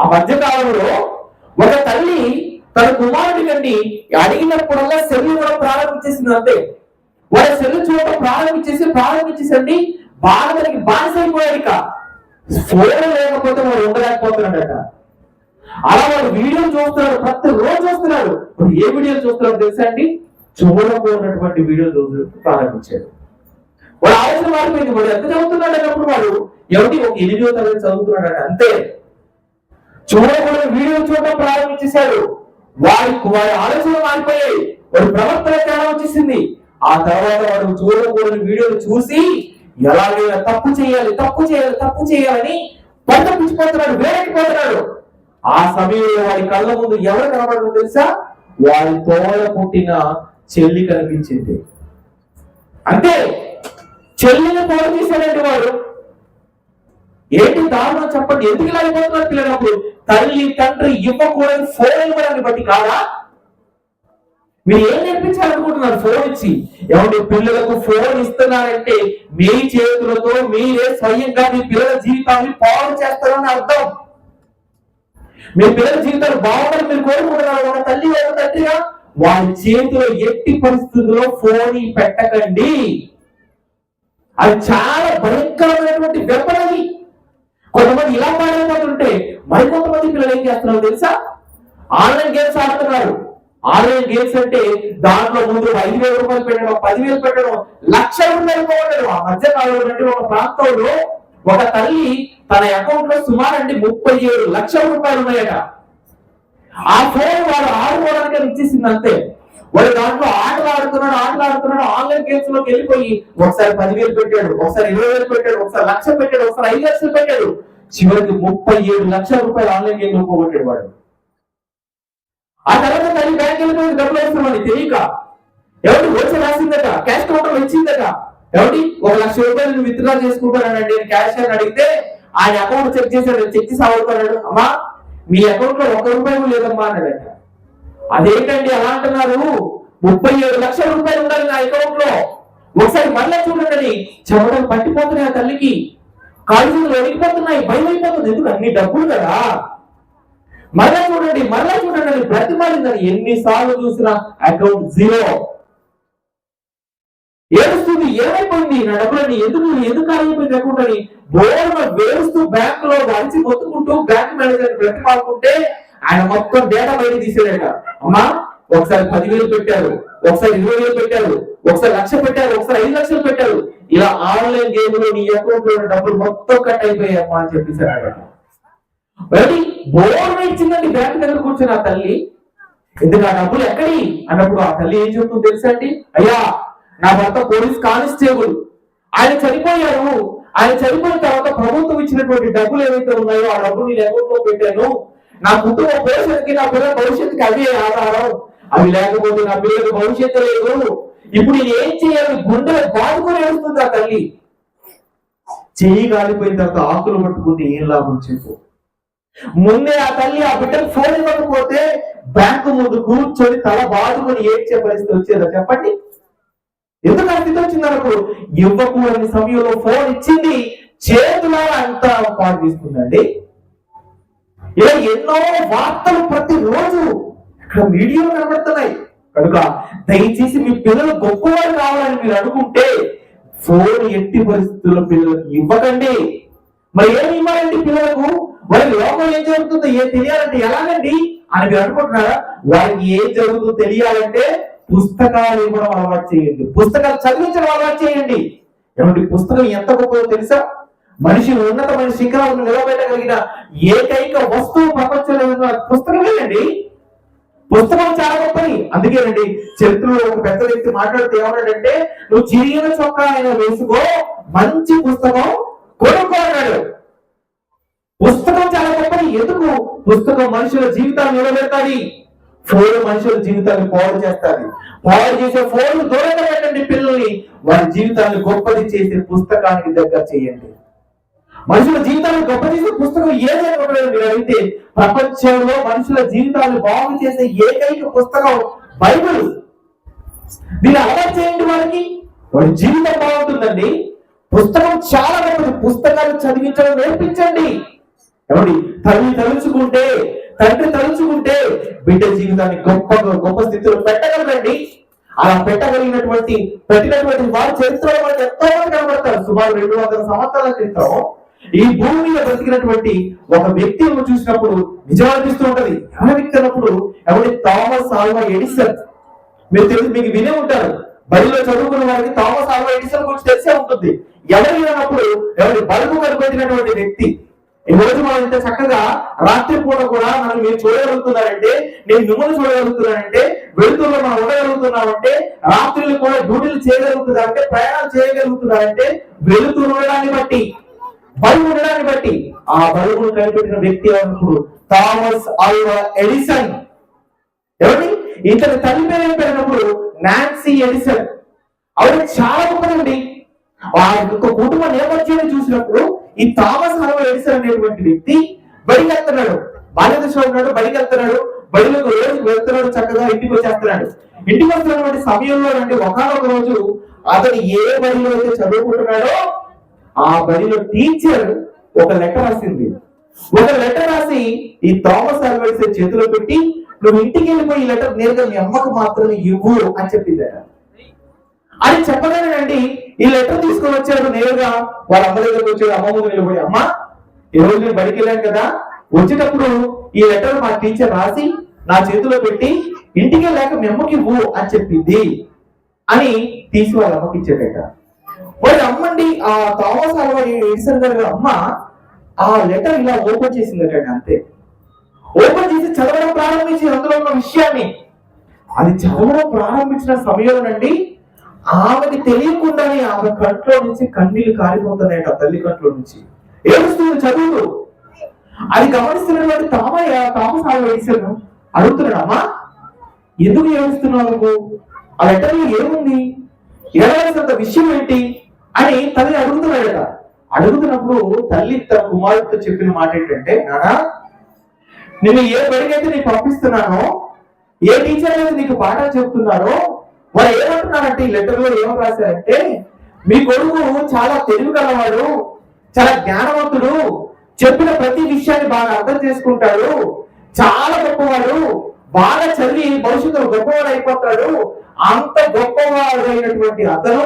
ఆ మధ్యకాలంలో ఒక తల్లి తన కుమారుడి కండి అడిగినప్పుడల్లా సెల్లు కూడా ప్రారంభించేసింది అంతే. వాళ్ళ సెల్లు చూడటం ప్రారంభించేసి ప్రారంభించేసండి బాగా దానికి బానిసైపోయాడు ఇక. ఫోన్ లేకపోతే వాడు ఉండలేకపోతున్నాడట. అలా వాడు వీడియో చూస్తున్నాడు ప్రతి రోజు చూస్తున్నాడు. ఇప్పుడు ఏ వీడియో చూస్తున్నాడు తెలుసా అండి? చూడకపోయినటువంటి వీడియో చూడడం ప్రారంభించాడు. వాడు ఆలోచన మారిపోయింది. వాడు ఎంత చదువుతున్నాడు అన్నప్పుడు వాడు ఎవరి ఒక ఎనిమిదో తరగతి చదువుతున్నాడు అంతే. చూడకూడని వీడియో చూడడం ప్రారంభించేశాడు వారికి వారి ఆలోచన మారిపోయాయి. వాడి ప్రవర్తన తేడా వచ్చేసింది. ఆ తర్వాత వాడు చూడకూడని వీడియోలు చూసి ఎలాగైనా తప్పు చేయాలి తప్పు చేయాలి తప్పు చేయాలని పంతపించిపోతున్నాడు వేరెక్కిపోతున్నాడు ఆ సమయంలో వాడి కళ్ళ ముందు ఎవరు కనబడదు తెలుసా? వారి తోడ పుట్టిన చెల్లి కనిపించింది. అంతే చెల్లిని పాడు చేశాడండి వాడు. ఏంటి దారుణం చెప్పండి. ఎందుకు ఇలా అయిపోతున్నారు పిల్లలప్పుడు తల్లి తండ్రి ఇవ్వకూడదు ఫోన్ ఇవ్వడాన్ని బట్టి కాదా? మీరు ఏం నేర్పించాలనుకుంటున్నారు ఫోన్ ఇచ్చి? ఏమంటే పిల్లలకు ఫోన్ ఇస్తున్నారంటే మీ చేతులతో మీరే స్వయంగా మీ పిల్లల జీవితాన్ని పాడు చేస్తారని అర్థం. మీ పిల్లల జీవితాలు బాగుండాలని మీరు కోరుకుంటున్నారు ఒక తల్లి ఒక తండ్రిగా? వారి చేతిలో ఎట్టి పరిస్థితుల్లో ఫోన్ పెట్టకండి. అది చాలా భయంకరమైనటువంటి వెపన్ కొంతమంది ఇలా పాడైపోతుంటే మరికొంతమంది పిల్లలు ఏం చేస్తున్నారు తెలుసా? ఆన్లైన్ గేమ్స్ ఆడుతున్నారు. ఆన్లైన్ గేమ్స్ అంటే దాంట్లో ముందు ఐదు వేల రూపాయలు పెట్టడం పదివేలు పెట్టడం లక్ష రూపాయలు పోవడం ఆ మధ్య కాలంలో నుండి ఒక ప్రాంతంలో ఒక తల్లి తన అకౌంట్లో సుమారు అండి ముప్పై ఏడు లక్షల రూపాయలు ఉన్నాయట. ఆ ఫోన్ వాడు ఆడుకోవడానికి ఇచ్చేసింది అంతే. వాడు దాంట్లో ఆటలు ఆడుతున్నాడు ఆటలు ఆడుతున్నాడు ఆన్లైన్ గేమ్స్లోకి వెళ్ళిపోయి ఒకసారి పదివేలు పెట్టాడు ఒకసారి ఇరవై వేలు పెట్టాడు ఒకసారి లక్ష పెట్టాడు ఒకసారి ఐదు లక్షలు పెట్టాడు. చివరికి ముప్పై ఏడు లక్షల రూపాయలు ఆన్లైన్ గేమ్లో పోగొట్టాడు వాడు. ఆ తర్వాత తల్లి బ్యాంక్ వెళ్ళిపోయి డబ్బులు వేస్తామని తెలియక. ఎవరి వచ్చి రాసిందట క్యాష్ కౌంటర్ ఇచ్చిందట. ఎవరి ఒక లక్ష రూపాయలు నువ్వు విత్డ్రా చేసుకుంటానండి క్యాష్ అని అడిగితే ఆయన అకౌంట్ చెక్ చేశాడు చెక్ చేసి అడుగుతున్నాడు అమ్మా మీ అకౌంట్లో ఒక రూపాయి లేదమ్మా అన్నాడట. అదేంటండి అలా అంటున్నారు? ముప్పై ఏడు లక్షల రూపాయలు ఉండాలి నా అకౌంట్లో ఒకసారి మళ్ళీ చూడండి. చెమటలు పట్టిపోతున్నాయి ఆ తల్లికి. కాళ్ళు చేతులు వణికిపోతున్నాయి. భయం అయిపోతుంది. ఎందుకు? అన్ని డబ్బులు కదా. మళ్ళా చూడండి మళ్ళా చూడండి. అని బ్రతిమాలిందని ఎన్నిసార్లు చూసినా అకౌంట్ జీరో. ఏడుస్తుంది. ఏమైపోయింది? నా డబ్బులని ఎందుకు? ఎందుకు అయిపోయింది అకౌంట్ అని? బోర్మ వేస్తూ బ్యాంక్లో వరిచి మొత్తుకుంటూ బ్యాంక్ మేనేజర్ బ్రతిమాలుకుంటే ఆయన మొత్తం డేటా బయట తీసేదట అమ్మా ఒకసారి పదివేలు పెట్టారు ఒకసారి ఇరవై వేలు పెట్టారు ఒకసారి లక్ష పెట్టారు ఒకసారి ఐదు లక్షలు పెట్టారు. ఇలా ఆన్లైన్ గేమ్లో నీ అకౌంట్లో డబ్బులు మొత్తం కట్ అయిపోయాయమ్మా అని చెప్పేసారు ఆయన మరి ఇచ్చిందండి బ్యాంక్ దగ్గర కూర్చున్న ఆ తల్లి. ఎందుకు ఆ డబ్బులు ఎక్కడి? అన్నప్పుడు ఆ తల్లి ఏం చెప్తుంది తెలుసా అండి? అయ్యా నా భర్త పోలీస్ కానిస్టేబుల్. ఆయన చనిపోయారు. ఆయన చనిపోయిన తర్వాత ప్రభుత్వం ఇచ్చినటువంటి డబ్బులు ఏవైతే ఉన్నాయో ఆ డబ్బులు నేను అకౌంట్లో పెట్టాను. నా కుటుంబ భవిష్యత్తుకి నా పిల్లల భవిష్యత్తుకి అదే ఆధారం. అవి లేకపోతే నా పిల్లలకు భవిష్యత్తు లేదు ఇప్పుడు నేను ఏం చేయాలి? గుండెలు బాదుకొని వస్తుంది ఆ తల్లి. చెయ్యి కాలిపోయిన తర్వాత ఆకులు పట్టుకుంటే ఏం లాభం చెప్పు. ముందే ఆ తల్లి ఆ బిడ్డకు ఫోన్ ఇవ్వకపోతే బ్యాంకు ముందు కూర్చొని తల బాదుకొని ఏడ్చే పరిస్థితి వచ్చేదా చెప్పండి? ఎందుకు ఆ స్థితి వచ్చింది అనుకో ఇవ్వకూడని సమయంలో ఫోన్ ఇచ్చింది చేతుల అంతా పాటు తీసుకుందండి ఇలా ఎన్నో వార్తలు ప్రతిరోజు ఇక్కడ మీడియాలో కనబడుతున్నాయి. కనుక దయచేసి మీ పిల్లలు గొప్పవారు కావాలని మీరు అనుకుంటే ఫోన్ ఎట్టి పరిస్థితుల్లో పిల్లలకు ఇవ్వకండి. మరి ఏమి ఇవ్వాలండి పిల్లలకు? మరి లోకం ఏం జరుగుతుందో ఏం తెలియాలంటే ఎలాగండి? అని మీరు అనుకుంటున్నారా? వారికి ఏం జరుగుతుందో తెలియాలంటే పుస్తకాలు ఇవ్వడం అలవాటు చేయండి. పుస్తకాలు చదివించడం అలవాటు చేయండి. ఏమంటే పుస్తకం ఎంత గొప్పదో తెలుసా? మనిషి ఉన్నతమైన శిఖరాలను నిలబెట్టగలిగిన ఏకైక వస్తువు ప్రపంచంలో ఉన్న పుస్తకమేనండి పుస్తకం చాలా గొప్పది. అందుకేనండి చరిత్రలో ఒక పెద్ద వ్యక్తి మాట్లాడితే ఏమన్నాడంటే నువ్వు చిరిగిన చొక్కా అయినా వేసుకో మంచి పుస్తకం కొనుక్కో అన్నాడు. పుస్తకం చాలా గొప్పది. ఎందుకు? పుస్తకం మనుషుల జీవితాన్ని నిలబెడతాది ఫోన్ మనుషుల జీవితాన్ని పాడు చేస్తాది. పాడు చేసే ఫోన్ దూరంగా పెట్టండి పిల్లల్ని. వారి జీవితాన్ని గొప్పది చేసే పుస్తకానికి దగ్గర చేయండి. మనుషుల జీవితాన్ని గొప్ప చేసే పుస్తకం ఏదైనా ఉండలేదు మీరు అడిగితే ప్రపంచంలో మనుషుల జీవితాన్ని బాగు చేసే ఏకైక పుస్తకం బైబుల్. దీన్ని అలవాటు చేయండి వారికి. వాడి జీవితం బాగుంటుందండి. పుస్తకం చాలా గొప్పది. పుస్తకాలు చదివించడం నేర్పించండి. ఏమండి? తల్లి తలుచుకుంటే తండ్రి తలుచుకుంటే బిడ్డ జీవితాన్ని గొప్ప గొప్ప స్థితిలో పెట్టగలరండి. అలా పెట్టగలిగినటువంటి పెట్టినటువంటి వారి చరిత్రలో మనకి ఎంతో మంది కనబడతారు. సుమారు రెండు వందల సంవత్సరాల క్రితం ఈ భూమి మీద బ్రతికినటువంటి ఒక వ్యక్తి చూసినప్పుడు నిజం అనిపిస్తూ ఉంటది. ఎవరి వ్యక్తి అన్నప్పుడు ఎవరి థామస్ ఆల్వా ఎడిసన్. మీరు తెలిసి మీకు వినే ఉంటారు. బడిలో చదువుకున్న వారికి థామస్ ఆల్వా ఎడిసన్ గురించి తెలిసే ఉంటుంది. ఎవరి అన్నప్పుడు ఎవరి బల్బు కనిపెట్టినటువంటి వ్యక్తి. ఈ రోజు మనం ఇంత చక్కగా రాత్రి పూట కూడా మనం మీరు చూడగలుగుతున్నారంటే నేను మిమ్మల్ని చూడగలుగుతున్నానంటే వెళుతున్న మనం ఉండగలుగుతున్నామంటే రాత్రులు కూడా డ్యూటీలు చేయగలుగుతున్నారంటే ప్రయాణాలు చేయగలుగుతున్నారంటే వెలుతురు బట్టి బరువు ఉండడాన్ని బట్టి ఆ బరువును కనిపెట్టిన వ్యక్తి అన్నప్పుడు థామస్ ఆల్వా ఎడిసన్. ఎవరి ఇతని తల్లి పేరు ఏం నాన్సీ ఎడిసన్. ఆవిడ చాలా గొప్పదండి. ఆ యొక్క కుటుంబ నేపథ్యాన్ని చూసినప్పుడు ఈ థామస్ ఆల్వా ఎడిసన్ అనేటువంటి వ్యక్తి బడికి వెళ్తున్నాడు. బాల్యదశలో ఉన్నాడు బడికి వెళ్తున్నాడు బడిలోకి రోజు వెళ్తున్నాడు చక్కగా ఇంటికి వచ్చేస్తున్నాడు. ఇంటికి వస్తున్నటువంటి సమయంలో అంటే ఒకనొక రోజు అతను ఏ బడిలో అయితే చదువుకుంటున్నాడో ఆ బడిలో టీచర్ ఒక లెటర్ రాసింది. ఒక లెటర్ రాసి ఈ థామస్ అల్వర్స్ చేతిలో పెట్టి నువ్వు ఇంటికి వెళ్ళిపోయి ఈ లెటర్ నేరుగా మీ అమ్మకు మాత్రమే ఇవ్వు అని చెప్పింది అని చెప్పగానేనండి ఈ లెటర్ తీసుకొని వచ్చాడు నేరుగా వాళ్ళ అమ్మ దగ్గరకు వచ్చాడు. అమ్మ ముందు నిలబడి అమ్మ ఈ రోజు నేను బడికి వెళ్ళాను కదా. వచ్చేటప్పుడు ఈ లెటర్ మా టీచర్ రాసి నా చేతిలో పెట్టి ఇంటికి వెళ్ళాక మీ అమ్మకి ఇవ్వు అని చెప్పింది అని తీసి వాళ్ళ అమ్మకి ఇచ్చాడట వాళ్ళ అమ్మండి ఆ థామస్ అల్వా ఎడిసన్ గారు అమ్మ ఆ లెటర్ ఇలా ఓపెన్ చేసిందట అంతే. ఓపెన్ చేసి చదవడం ప్రారంభించి అందులో ఉన్న విషయాన్ని అది చదవడం ప్రారంభించిన సమయంలోనండి ఆమెకి తెలియకుండానే ఆమె కంట్లో నుంచి కన్నీళ్ళు కారిపోతున్నాయట తల్లి కంట్లో నుంచి. ఏడుస్తుంది చదువు అది గమనిస్తున్నటువంటి తామయ్య తామస్ ఆమె వేసాను అడుగుతున్నాడు అమ్మా ఎందుకు ఏడుస్తున్నావు నువ్వు? ఆ లెటర్లో ఏముంది? ఏడాల్సినంత విషయం ఏంటి? అని తల్లి అడుగుతున్నాడట. అడుగుతున్నప్పుడు తల్లి తన కుమారుడితో చెప్పిన మాట ఏంటంటే నానా నేను ఏ బడికైతే నీకు పంపిస్తున్నానో ఏ టీచర్ అయితే నీకు పాఠాలు చెప్తున్నారో వాళ్ళు ఏమంటున్నారంటే ఈ లెటర్లో ఏమో రాశారంటే మీ కొడుకు చాలా తెలివి కలవాడు చాలా జ్ఞానవంతుడు చెప్పిన ప్రతి విషయాన్ని బాగా అర్థం చేసుకుంటాడు చాలా గొప్పవాడు బాగా చదివి భవిష్యత్తులో గొప్పవాడు అయిపోతాడు అంత గొప్పవాడు అయినటువంటి అతను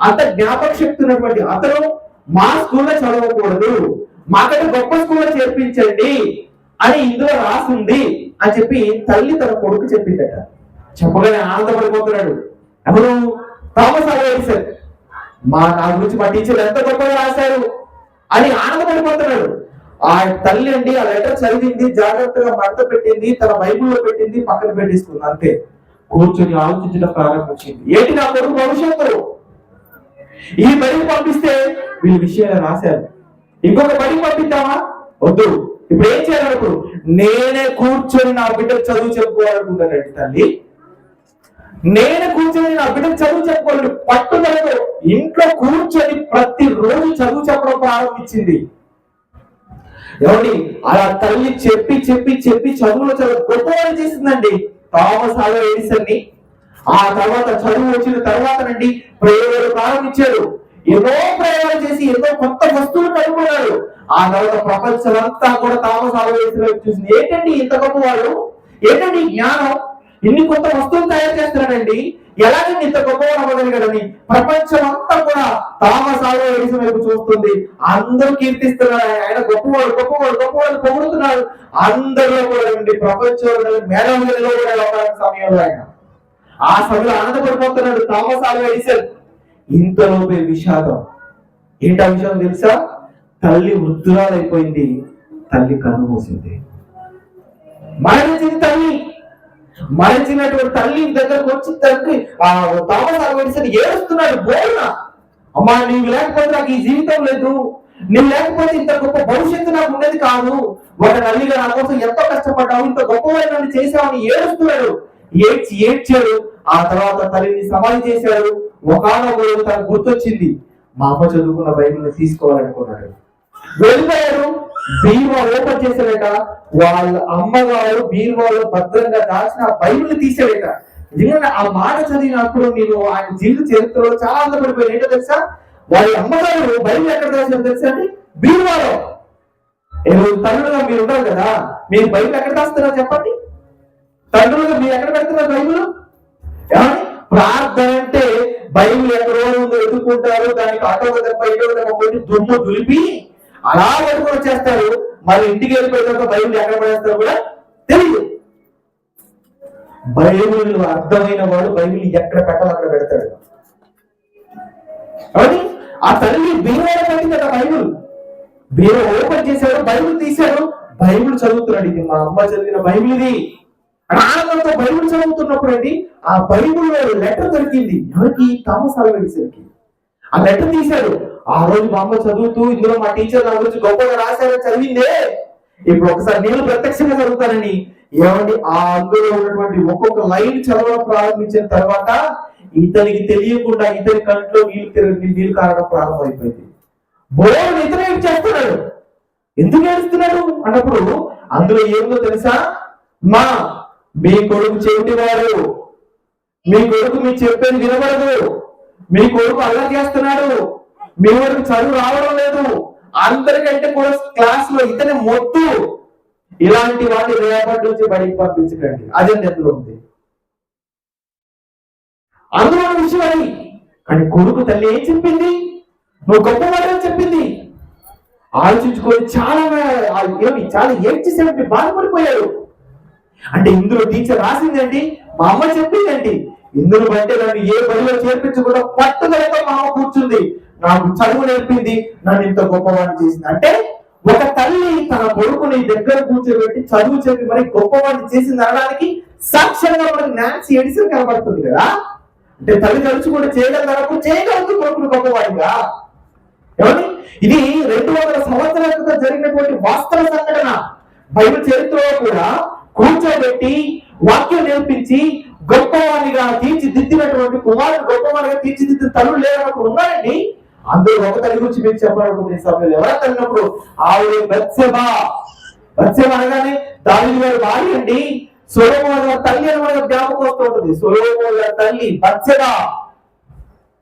అంత జ్ఞాపక శక్తి ఉన్నటువంటి అతను మా స్కూల్లో చదవకూడదు మాకంటే గొప్ప స్కూల్లో చేర్పించండి అని ఇందులో రాసింది అని చెప్పి తల్లి తన కొడుకు చెప్పిందట. చెప్పగానే ఆనందపడిపోతున్నాడు. ఎవరు? థామస్ అల్వా మా నా గురించి మా టీచర్ ఎంత గొప్పగా రాశారు అని ఆనందపడిపోతున్నాడు. ఆ తల్లి అండి ఆ లెటర్ చదివింది జాగ్రత్తగా మడత పెట్టింది తన బైబుల్లో పెట్టింది పక్కన పెట్టేసుకుంది అంతే. కూర్చొని ఆలోచించడం ప్రారంభించింది. ఏంటి నా కొడుకు భవిష్యత్తు? ఈ బడికి పంపిస్తే వీళ్ళు విషయాలు రాశారు. ఇంకొక బడికి పంపిద్దామా? వద్దు. ఇప్పుడు ఏం చేయాలనుకో నేనే కూర్చొని నా బిడ్డకు చదువు చెప్పుకోవాలనుకుంటానండి తల్లి? నేను కూర్చొని నా బిడ్డకు చదువు చెప్పుకోవాలి పట్టుదలతో ఇంట్లో కూర్చొని ప్రతి రోజు చదువు చెప్పడం ప్రారంభించింది. ఏమండి అలా తల్లి చెప్పి చెప్పి చెప్పి చదువులో చదువు గొప్పవాళ్ళు చేసిందండి. థామస్ ఆల్వా ఎడిసన్ని ఆ తర్వాత చదువు వచ్చిన తర్వాత నుండి ప్రయోగాలు ప్రారంభించారు. ఎన్నో ప్రయోగాలు చేసి ఎన్నో కొత్త వస్తువులు కనుగొన్నారు ఆ తర్వాత ప్రపంచం అంతా కూడా థామస్ ఆల్వా చూసింది. ఏంటండి ఇంత గొప్పవాడు ఏంటండి జ్ఞానం? ఇన్ని కొత్త వస్తువులు తయారు చేస్తున్నాడండి ఎలాగండి ఇంత గొప్పవాడు అవ్వగలిగాడని ప్రపంచం అంతా కూడా థామస్ ఆలోచన వైపు చూస్తుంది. అందరూ కీర్తిస్తున్నారు. ఆయన గొప్పవాడు గొప్పవాడు గొప్పవాడు పొగుడుతున్నారు అందరిలో కూడా ప్రపంచంలో మేడం కూడా సమయంలో ఆయన. ఆ సభలో ఆనందపడిపోతున్నాడు థామస్ ఆల్వా ఎడిసన్. ఇంతలోపే విషాదం. ఏంట విషయం తెలుసా? తల్లి వృద్ధురాలైపోయింది. తల్లి కన్ను మూసింది. మరణించింది తల్లి. మరణించినటువంటి తల్లి దగ్గరకు వచ్చి తండ్రి ఆ థామస్ ఆల్వా ఎడిసన్ ఏడుస్తున్నాడు బోర్న అమ్మా నీవు లేకపోతే నాకు ఈ జీవితం లేదు. నువ్వు లేకపోతే ఇంత గొప్ప భవిష్యత్తు నాకు ఉండేది కాదు. ఒక నల్లిగా నా కోసం ఎంతో కష్టపడ్డావు ఇంత గొప్పవైన నన్ను చేసావని ఏడుస్తున్నాడు. ఏడ్చి ఏడ్చాడు. ఆ తర్వాత తల్లిని సమాధి చేశాడు. ఒకనొక రోజు తనకు గుర్తొచ్చింది మా అమ్మ చదువుకున్న బైబిల్ని తీసుకోవాలనుకున్నాడు. వెళ్ళిపోయారు బీరువా ఓపెన్ చేశాడట. వాళ్ళ అమ్మగారు బీరువాలో భద్రంగా దాచిన ఆ బైబిల్ తీసాడట నిజంగా ఆ మాట చదివినప్పుడు నేను ఆయన జీవిత చరిత్రలో చాలా ఆనందపడిపోయాను. ఏంటో తెలుసా? వాళ్ళ అమ్మగారు బైబిల్ ఎక్కడ రాశారు తెలుసా అండి? బీరువాలో ఈరోజు మీరు ఉన్నారు కదా. మీరు బైబిల్ ఎక్కడ దాస్తున్నారో చెప్పండి. తండ్రులుగా మీరు ఎక్కడ పెడుతున్నారు బైబుల్? ప్రార్థన అంటే బైబిల్ ఎక్కడో ఉందో ఎదుర్కొంటారు దానికి ఆటో దెబ్బ దుమ్ము దులిపి అలా ఎదుర్కొని వచ్చేస్తారు. మరి ఇంటికి వెళ్ళిపోయినాక బైబిల్ ఎక్కడ పడేస్తారో కూడా తెలియదు బైబిల్ అర్థమైన వాడు బైబిల్ ఎక్కడ పెట్టాలో అక్కడ పెడతాడు. అవుని ఆ తల్లి బీరో పెట్టింది కదా బైబుల్. బీరో ఓపెన్ చేశాడు బైబిల్ తీశాడు. బైబిల్ చదువుతున్నాడు. ఇది మా అమ్మ చదివిన బైబిల్ ఇది. అని బైబుల్ చదువుతున్నప్పుడు అండి ఆ బైబిల్ లెటర్ దొరికింది. ఎవరికి? థామస్ అల్వడిసరికి ఆ లెటర్ తీశాడు. ఆ రోజు మా అమ్మ చదువుతూ ఇందులో మా టీచర్ నా గురించి గొప్పగా రాశారని చదివిందే. ఇప్పుడు ఒకసారి నేను ప్రత్యక్షంగా చదువుతానని. ఏమండి? ఆ అందులో ఉన్నటువంటి ఒక్కొక్క లైన్ చదవడం ప్రారంభించిన తర్వాత ఇతనికి తెలియకుండా ఇతని కంట్లో నీళ్ళు తిరగండి నీళ్ళు కారడం ప్రారంభమైపోయింది. బోర్డు ఇతనే ఏం చేస్తున్నాడు? ఎందుకు ఏడుస్తున్నాడు? అన్నప్పుడు అందులో ఏముందో తెలుసా? మా మీ కొడుకు చెవిటివాడు. మీ కొడుకు మీ చెప్పేది వినబడదు. మీ కొడుకు అల్లరి చేస్తున్నాడు. మీ వరకు చదువు రావడం లేదు. అందరికంటే కూడా క్లాస్లో ఇతని మొత్తు ఇలాంటి వాటి రేపటి నుంచి బడికి పంపించకండి. అజెండా ఎందులో ఉంది. అందులో విషయం అది. కానీ కొడుకు తల్లి ఏం చెప్పింది? నువ్వు గొప్పవాడని చెప్పింది. ఆలోచించుకొని చాలా ఏమి చాలా ఏడ్చేసేటువంటి బాధపడిపోయాడు. అంటే ఇందులో టీచర్ రాసిందండి మా అమ్మ చెప్పిందండి ఇందులో బట్టే నన్ను ఏ బడిలో చేర్పించకుండా పట్టుదలతో మా అమ్మ కూర్చుంది. నాకు చదువు నేర్పింది నన్ను ఇంత గొప్పవాడిని చేసింది. అంటే ఒక తల్లి తన కొడుకుని దగ్గర కూర్చోబెట్టి చదువు చెప్పి మరి గొప్పవాడిని చేసింది అనడానికి సాక్ష్యంగా మనకు నాన్సీ ఎడిసన్ కనబడుతుంది కదా? అంటే తల్లి తలుచుకుంటే చేయగలగలప్పుడు చేయగలదు కొడుకుని గొప్పవాడిగా. ఏమండి? ఇది రెండు వందల సంవత్సరాల క్రితం జరిగినటువంటి వాస్తవ సంఘటన. బైబిల్ చరిత్రలో కూడా కూర్చోబెట్టి వాక్యం నేర్పించి గొప్పవాడిగా తీర్చిదిద్దినటువంటి కుమారుడు గొప్పవాడిగా తీర్చిదిద్దిన తల్లు లేనప్పుడు ఉన్నారండి అందులో ఒక తల్లి గురించి మీరు చెప్పాలనుకుంటే సమయంలో ఎవరైనా తల్లినప్పుడు? ఆవిడ బత్సెబా. బత్సెబ అనగానే దాని గారి భార్య అండి. సొలోమోన్ గారి తల్లి అని మనకు జ్ఞాపకం వస్తూ ఉంటుంది. సొలోమోన్ గారి తల్లి బత్సెబా.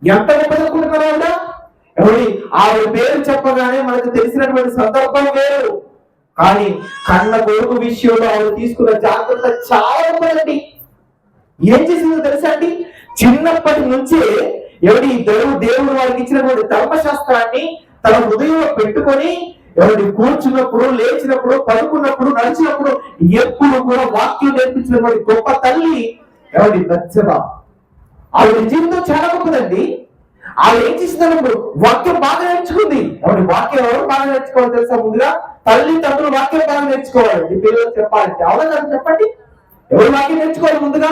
ఎంత గొప్పదనుకుంటున్నారు ఆవిడ ఎవరి ఆవిడ పేరు చెప్పగానే మనకు తెలిసినటువంటి సందర్భం వేరు. కానీ కన్న కొడుకు విషయంలో ఆయన తీసుకున్న జాగ్రత్త చాలా ఉందండి ఏం చేసిందో తెలుసా అండి? చిన్నప్పటి నుంచే ఎవరి దేవుడు దేవుడు వారికి ఇచ్చినటువంటి ధర్మశాస్త్రాన్ని తన హృదయంలో పెట్టుకొని ఎవరి కూర్చున్నప్పుడు లేచినప్పుడు పడుకున్నప్పుడు నడిచినప్పుడు ఎప్పుడు కూడా వాక్యం నేర్పించినటువంటి గొప్ప తల్లి ఎవరి బత్సెబా ఆవిడ జీవితం చాలా గొప్పదండి. ఆవిడ ఏం చేసిందన్నప్పుడు వాక్యం బాగా నేర్చుకుంది. ఆవిడ వాక్యం ఎవరు బాగా నేర్చుకోవాలి తెలుసా ముందుగా? తల్లి తండ్రులు వాక్యం నేర్చుకోవాలి. నేర్చుకోవాలండి పిల్లలకు చెప్పాలంటే. అవునా చెప్పండి. ఎవరు వాక్యం నేర్చుకోవాలి ముందుగా?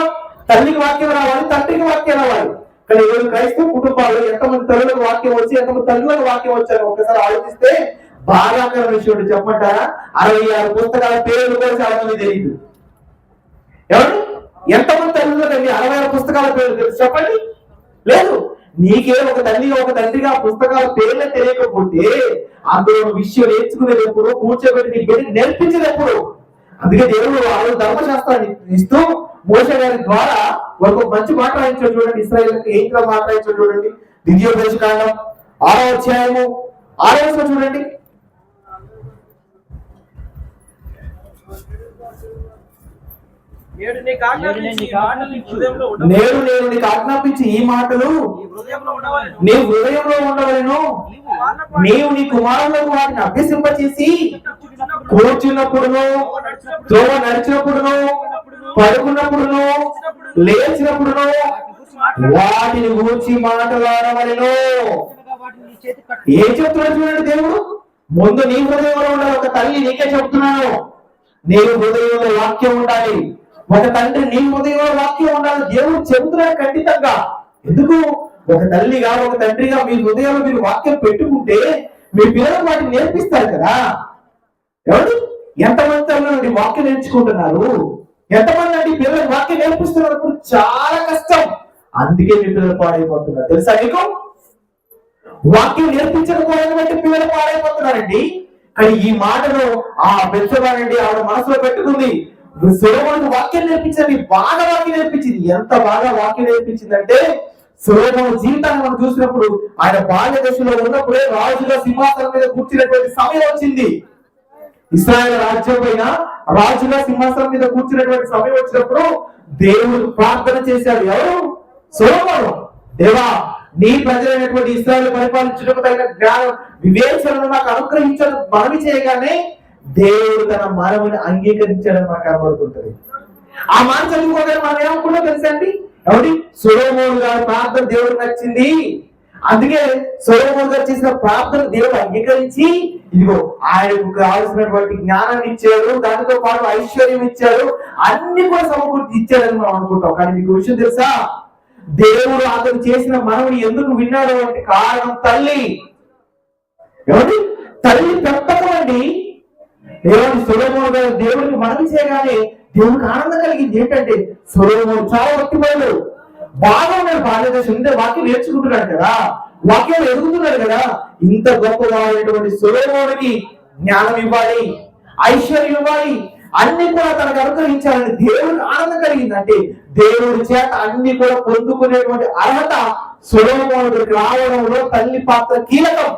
తల్లికి వాక్యం రావాలి తండ్రికి వాక్యం రావాలి. కానీ ఈరోజు క్రైస్తవ కుటుంబాల్లో ఎంతమంది తల్లులకు వాక్యం వచ్చి ఎంతమంది తల్లులకు వాక్యం వచ్చారు ఒకసారి ఆలోచిస్తే బాధాకర విషయం చెప్పమంటారా? అరవై ఆరు పుస్తకాల పేర్లు కూడా చాలా మంది తెలియదు. ఎవరు? ఎంతమంది తల్లులకు అరవై ఆరు పుస్తకాల పేర్లు తెలుసు. చెప్పండి. లేదు? నీకే ఒక తల్లి ఒక తండ్రిగా పుస్తకాల పేర్లు తెలియకపోతే అందులో విషయం నేర్చుకునేటప్పుడు కూర్చోబెట్టి నీ నేర్పించేటప్పుడు. అందుకే దేవుడు వాళ్ళు ధర్మశాస్త్రాన్ని ఇస్తూ మోస గారి ద్వారా ఒక మంచి మాట రాయించాడు చూడండి ఇస్రాయల్ ఏంట్లో మాట రాయించాడు చూడండి. ద్వితీయోపదేశ కాండం ఆరో అధ్యాయము ఆరో చూడండి. నేడు. నేను నేను నీకు ఆజ్ఞాపించి ఈ మాటలు నీ హృదయంలో ఉండవలెను. నీ హృదయంలో ఉండవలను నీవు నీ కుమారులకు వాటిని అభ్యసింపచేసి కూర్చున్నప్పుడు, కూర్చున్నప్పుడును త్రోవ నడిచినప్పుడును పడుకున్నప్పుడును లేచినప్పుడును వాటిని గూర్చి మాట్లాడవలను. ఏం చెప్తున్నాడు చూడండి దేవుడు ముందు నీ హృదయంలో ఉండాలి ఒక తల్లి నీకే చెప్తున్నాను నీ హృదయంలో వాక్యం ఉండాలి ఒక తండ్రి నీ హృదయంలో వాక్యం ఉండాలి. దేవుడు చెబుతున్నాడు ఖచ్చితంగా. ఎందుకు? ఒక తల్లిగా ఒక తండ్రిగా మీ హృదయంలో మీరు వాక్యం పెట్టుకుంటే మీ పిల్లలు వాటిని నేర్పిస్తారు కదా. ఎవరు? ఎంతమంది తల్లి వాక్యం నేర్చుకుంటున్నారు? ఎంతమంది అండి పిల్లలకు వాక్యం నేర్పిస్తున్నప్పుడు చాలా కష్టం. అందుకే మీ పిల్లలు పాడైపోతున్నారు. తెలుసా మీకు వాక్యం నేర్పించకపోవడం బట్టి పిల్లలు పాడైపోతున్నారండి. కానీ ఈ మాటను ఆ పెంచబానండి ఆవిడ మనసులో పెట్టుకుంది. సులభమైన వాక్యం నేర్పించింది బాగా వాక్యం నేర్పించింది. ఎంత బాగా వాక్యం నేర్పించిందంటే సులభం జీవితాన్ని మనం చూసినప్పుడు ఆయన బాల్య దశలో ఉన్నప్పుడే రాజుల సింహాసనం మీద కూర్చున్నటువంటి సమయం వచ్చింది. ఇస్రాయల్ రాజ్యం పైన రాజుల సింహాసనం మీద కూర్చున్నటువంటి సమయం వచ్చినప్పుడు దేవుడు ప్రార్థన చేశాడు. ఎవరు? సొలొమోను. దేవా నీ ప్రజలైనటువంటి ఇస్రాయల్ పరిపాలించుటకు తగిన జ్ఞానం వివేచనను నాకు అనుగ్రహించాలని మనవి చేయగానే దేవుడు తన మనముని అంగీకరించడం మనకు కనబడుతుంటది. ఆ మాట చదువుకోగానే మనం ఏమనుకున్నా తెలుసా అండి? ఎవరి సొలోమోన్ గారి ప్రార్థన దేవుడికి నచ్చింది. అందుకే సొలోమోన్ గారు చేసిన ప్రార్థన దేవుడు అంగీకరించి ఇదిగో ఆయనకు కావాల్సినటువంటి జ్ఞానాన్ని ఇచ్చాడు దానితో పాటు ఐశ్వర్యం ఇచ్చాడు అన్ని కూడా సమకూర్చి ఇచ్చాడని మనం అనుకుంటాం. కానీ మీకు విషయం తెలుసా? దేవుడు అతను చేసిన మనవుని ఎందుకు విన్నాడు అంటే కారణం తల్లి. ఎవరి తల్లి పెంపకం అండి. దేవుని సొలోమోన్ దేవుడికి మనవి చేయగానే దేవుడికి ఆనందం కలిగింది. ఏంటంటే సొలోమోన్ చాలా భక్తిపోయాడు బాగా ఉన్నాడు భారతదేశం. ఇంత వాక్యం నేర్చుకుంటున్నాడు కదా. వాక్యం ఎదుగుతున్నాడు కదా. ఇంత గొప్పగా ఉన్నటువంటి సొలోమోనికి జ్ఞానం ఇవ్వాలి ఐశ్వర్యం ఇవ్వాలి. అన్ని కూడా తనకు అనుగ్రహించాలని దేవుడికి ఆనందం కలిగింది. అంటే దేవుడి చేత అన్ని కూడా పొందుకునేటువంటి అర్హత సొలోమోనుడికి రావడంలో తల్లి పాత్ర కీలకం.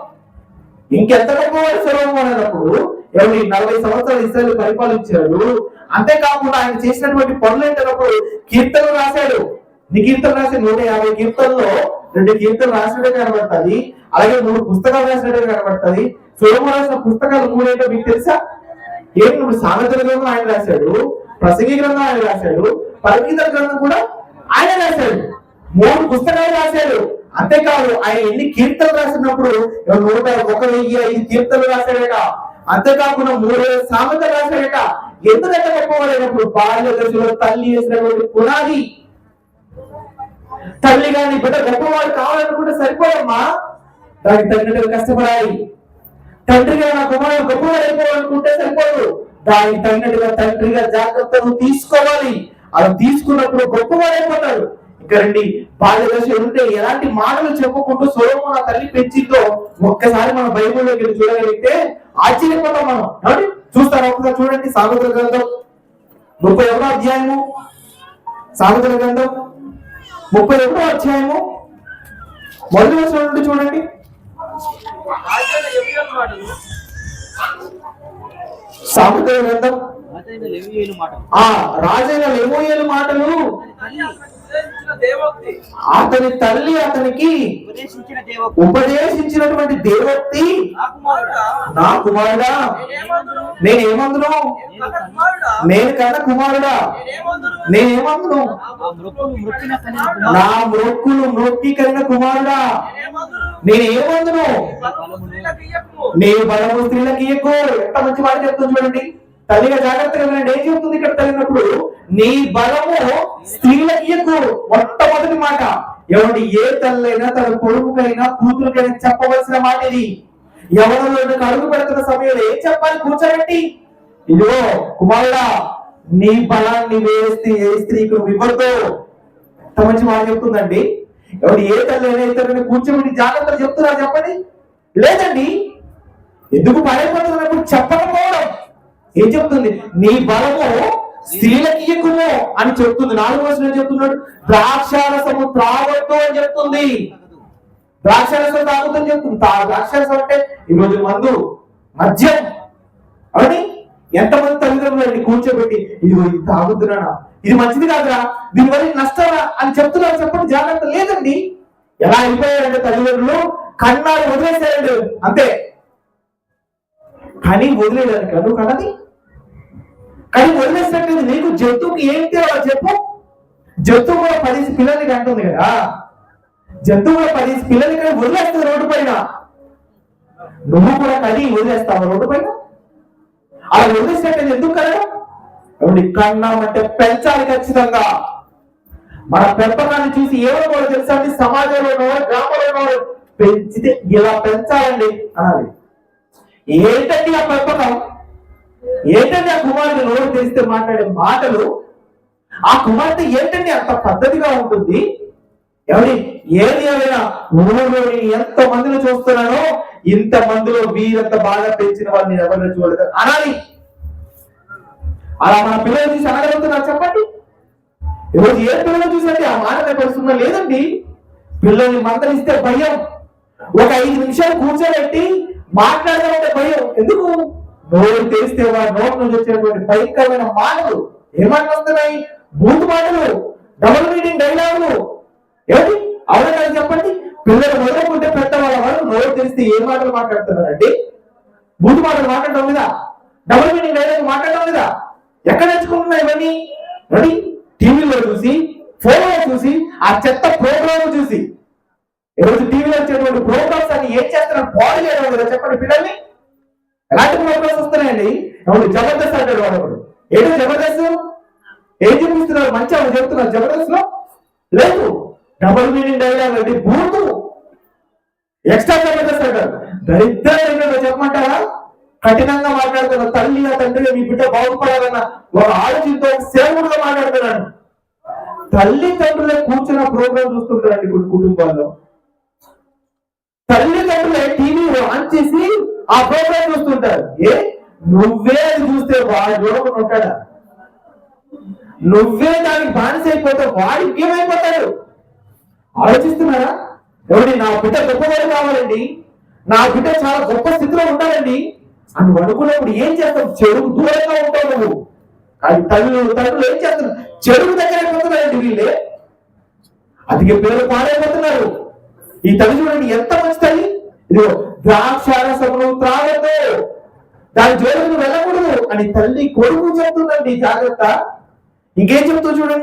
ఇంకెంత గొప్పవాడు సొలొమోను ఎవరి నలభై సంవత్సరాలు ఇస్రాయల్ పరిపాలించాడు. అంతేకాకుండా ఆయన చేసినటువంటి పనులు ఏంటన్నప్పుడు కీర్తనలు రాశాడు. నీ కీర్తన రాసి నూట యాభై కీర్తనలో రెండు కీర్తనలు రాసినట్టే కనబడుతుంది. అలాగే మూడు పుస్తకాలు రాసినట్టే కనబడుతుంది. సులభం రాసిన పుస్తకాలు మూడేంటో మీకు తెలుసా? ఏం నువ్వు సామెతల గ్రంథం ఆయన రాశాడు ప్రసంగి గ్రంథం ఆయన రాశాడు పరిగీతల గ్రంథం కూడా ఆయన రాశాడు. మూడు పుస్తకాలు రాశాడు. అంతేకాదు ఆయన ఎన్ని కీర్తనలు రాసినప్పుడు నూట ఒక వెయ్యి ఐదు కీర్తనలు రాశాడట. అంతేకాకుండా మూడు వేల సామెతలు రాశాడట ఎందుకంటే గొప్పవాడైనప్పుడు బాల్య దశలో తల్లి వేసినటువంటి పునాది? తల్లి కానీ బిడ్డ గొప్పవాడు కావాలనుకుంటే సరిపోదమ్మా. దానికి తగినట్టుగా కష్టపడాలి. తండ్రిగా నా కుమారుడు గొప్పవాడు అయిపోవాలనుకుంటే సరిపోదు. దానికి తగినట్టుగా తండ్రిగా జాగ్రత్తలు తీసుకోవాలి. అది తీసుకున్నప్పుడు గొప్పవాడైపోతాడు అయిపోతాడు ఇక రండి బాల్య దశ ఉంటే ఎలాంటి మాటలు చెప్పుకుంటూ సొలము నా తల్లి పెంచిందో ఒక్కసారి మన బైబిల్లోకి చూడగలిగితే ఆశ్చర్యపోతాం మనం. ఏమండి? చూస్తారా ఒకసారి చూడండి సాగుతుల గ్రంథం. ముప్పై ఒకటో అధ్యాయము. సాగుతుల గ్రంథం. ముప్పై ఒకటో అధ్యాయము. మొదటి వచ్చిన నుండి చూడండి. సాగుతుల గ్రంథం. రాజైన లెమోయేలు మాటలు. అతని తల్లి అతనికి ఉపదేశించిన దేవోక్తి. ఉపదేశించినటువంటి దేవోక్తి నా కుమారుడా. నేనేమందును? నేను కన్న కుమారుడా. నేనేమందును? నా మొక్కులు మొక్కి కలిగిన కుమారుడా. నేనేమందును? నేనేమందును? బలము స్త్రీలకు ఎక్కువ ఎంత మంచి మాట చెప్తుంది చూడండి. తల్లిగా జాగ్రత్తగా వినండి ఏం చెప్తుంది ఇక్కడ తల్లినప్పుడు? నీ బలము స్త్రీలకి ఎక్కువ మొట్టమొదటి మాట. ఎవరి ఏ తల్లైనా తన కొడుకుకైనా కూతురుకైనా చెప్పవలసిన మాట ఇది. ఎవరిలో అడుగు పెడుతున్న సమయంలో ఏం చెప్పాలి? కూర్చోబెట్టి. ఇదిగో కుమారుడా నీ బలాన్ని వేస్తే ఏ స్త్రీకి ఇవ్వద్దు. ఎంత మంచి మాట చెప్తుందండి. ఎవరు ఏ తల్లి అయినా ఇతరుని కూర్చోబెట్టి జాగ్రత్తలు చెప్తున్నారు చెప్పండి. లేదండి. ఎందుకు పాడైపోతున్నప్పుడు చెప్పకపోవడం ఏం చెప్తుంది? నీ బలము స్త్రీలకి ఇయ్యకుము అని చెప్తుంది. నాలుగు రోజులు ఏం చెప్తున్నాడు? ద్రాక్షారసము త్రాగొద్దు అని చెప్తుంది. ద్రాక్షారసం తాగుతుందని చెప్తుంది. తా- ద్రాక్షారసం అంటే ఈ రోజు మందు మద్యం. అవుని ఎంతమంది తల్లిదండ్రులు అండి కూర్చోబెట్టి ఇది ఇది తాగుతున్నానా ఇది మంచిది కాదురా. దీనివల్ల నష్టరా అని చెప్తున్నారు. చెప్పండి జాగ్రత్త. లేదండి. ఎలా అయిపోయారంటే తల్లిదండ్రులు? కన్నాడు వదిలేసారండి అంతే. కానీ వదిలేదాన్ని కను కన్నది? కానీ వదిలేసినట్టు నీకు జంతువుకి ఏం తేడా చెప్పు. జంతువు కూడా పది పిల్లలకి అంటుంది కదా. జంతువు కూడా పది పిల్లలు కానీ వదిలేస్తుంది రోడ్డు పైన. నువ్వు కూడా కని వదిలేస్తావు రోడ్డు పైన? అలా వదిలేసినట్టు ఎందుకు కదా ఎవరి కన్నామంటే పెంచాలి ఖచ్చితంగా. మన పెంపకాన్ని చూసి ఏమనుకోవాలి తెలుసా అండి? సమాజంలో ఉన్నవారు గ్రామంలో ఉన్నవారు పెంచితే ఇలా పెంచాలండి అనాలి. ఏంటండి ఆ పెంపకం? ఏంటండి ఆ కుమారుడు నోరు తెరిస్తే మాట్లాడే మాటలు? ఆ కుమార్తె ఏంటండి అంత పద్ధతిగా ఉంటుంది? ఎవరి ఏది ఏమైనా ఊళ్ళోని ఎంత మందిని చూస్తున్నానో ఇంత మందిలో వీరంత బాగా పెంచిన వాళ్ళని ఎవరిని చూడలేదు. అనాలి. అలా మన పిల్లలు చూసి అనగలుగుతున్నారు చెప్పండి. ఈరోజు ఏ పిల్లలు చూసండి ఆ మాట పడుతుందా లేదండి? పిల్లల్ని మందలిస్తే భయం. ఒక ఐదు నిమిషాలు కూర్చోబెట్టి మాట్లాడదామంటే భయం. ఎందుకు? నోరు తెరిస్తే వారి నోటి నుంచి వచ్చేటువంటి భయంకరమైన మాటలు ఏ మాటలు వస్తున్నాయి బూత్ మాటలు డబుల్ మీటింగ్ డైలాగులు. ఏమిటి? అవునా చెప్పండి. పిల్లలు మొదలుకుంటే పెద్దవాళ్ళ వాళ్ళు నోరు తెరిస్తే ఏ మాటలు మాట్లాడుతున్నారండి? బూత్ మాటలు మాట్లాడడం లేదా డబుల్ మీటింగ్ డైలాగ్ మాట్లాడడం లేదా ఎక్కడ నేర్చుకుంటున్నాయి ఇవన్నీ? మరి టీవీలో చూసి ఫోన్లో చూసి ఆ చెత్త ప్రోగ్రామ్ చూసి. ఈరోజు టీవీలో వచ్చేటువంటి ప్రోగ్రామ్స్ అని ఏం చేస్తున్నారు? బాడీ చేయడం కదా చెప్పండి పిల్లల్ని. ఎలాంటి ప్రోగ్రామ్స్ వస్తున్నాయండి. అవును జబర్దస్త్ అంటాడు వాడు ఒకడు. ఏంటో జబర్దస్త్? ఏం చూపిస్తున్నారు? మంచిగా చెప్తున్నారు. జబర్దస్త్లో లేదు డబుల్ మీనింగ్ డైలాగ్ అండి. బూతు. ఎక్స్ట్రా జబర్దస్త్ అంటారు దరిద్రమైన చెప్పమంటారా? కఠినంగా మాట్లాడుతున్న తల్లి ఆ తండ్రిగా మీ బిడ్డ బాగుపడాలన్న ఒక ఆలోచనతో సేవకుడుగా మాట్లాడుతున్నాను తల్లిదండ్రులే కూర్చున్న ప్రోగ్రామ్ చూస్తుంటారండి ఇప్పుడు కుటుంబాల్లో. తల్లిదండ్రులే టీవీ ఆన్ చేసి ఆ ప్రోగ్రామ్ చూస్తుంటారు. ఏ? నువ్వే అది చూస్తే వాడు చూడకుండా ఉంటాడా నువ్వే దానికి బానిస అయిపోతే వాడు ఏమైపోతాడు ఆలోచిస్తున్నారా? ఎవరి నా బిడ్డ గొప్పవాడు కావాలండి. నా బిడ్డ చాలా గొప్ప స్థితిలో ఉండాలండి. అని అనుకున్నప్పుడు ఏం చేస్తావు? చెడుకు దూరంగా ఉంటావు నువ్వు. అది తల్లు తండ్రులు ఏం చేస్తున్నారు చెడుకు దగ్గర అయిపోతున్నారండి వీళ్ళే. అది పిల్లలు పాడైపోతున్నారు. ఈ తల్లి చూడండి ఎంత మంచి తల్లి ఇదిగో ద్రాక్షారసమును త్రాగద్దు. దాని జోలికి వెళ్ళకూడదు అని తల్లి కొడుకు చెప్తుందండి జాగ్రత్త. ఇంకేం చెప్తూ చూడండి.